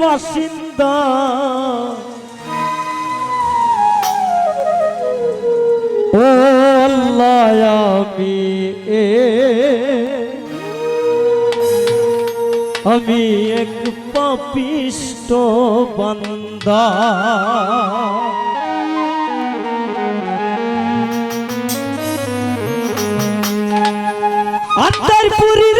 বাসিন্দা। ও আমি এ আমি এক পাপিষ্ট বান্দা। আন্তরপুরীর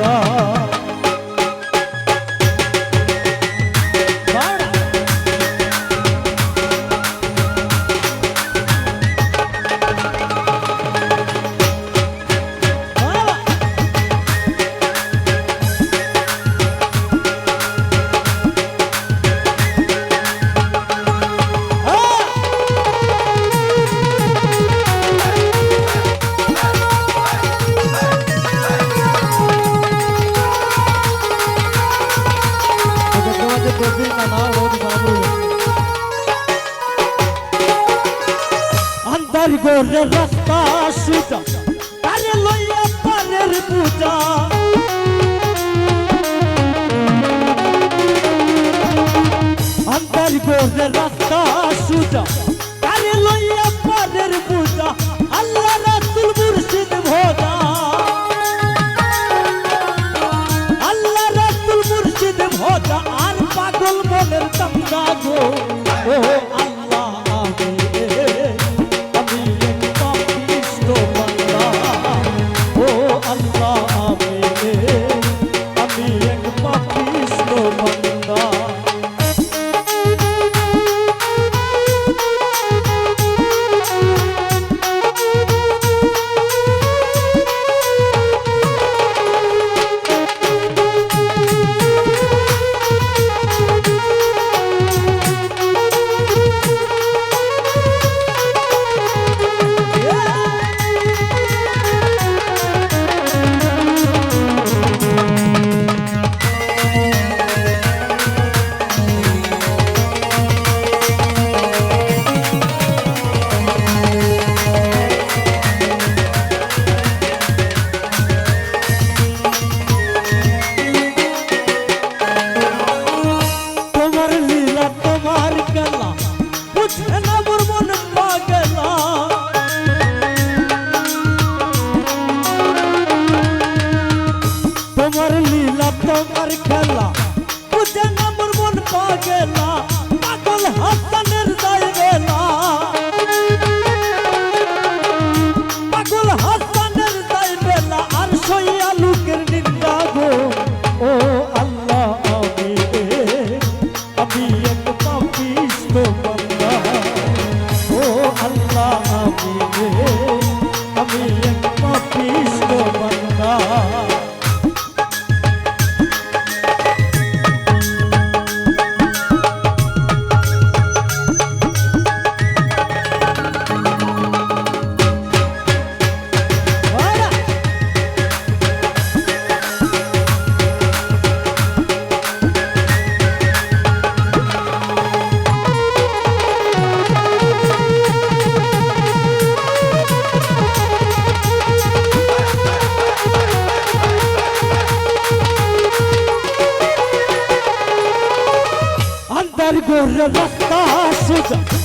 দা আমার গোরে রাস্তা সুজা তারে লইয়া পারের পূজা। আমার গোরে রাস্তা সুজা Okay. তোমার খেলা। বুঝে না মোর মন পাগেলা পাগল হাসানের তার গোর রাস্তা সোজা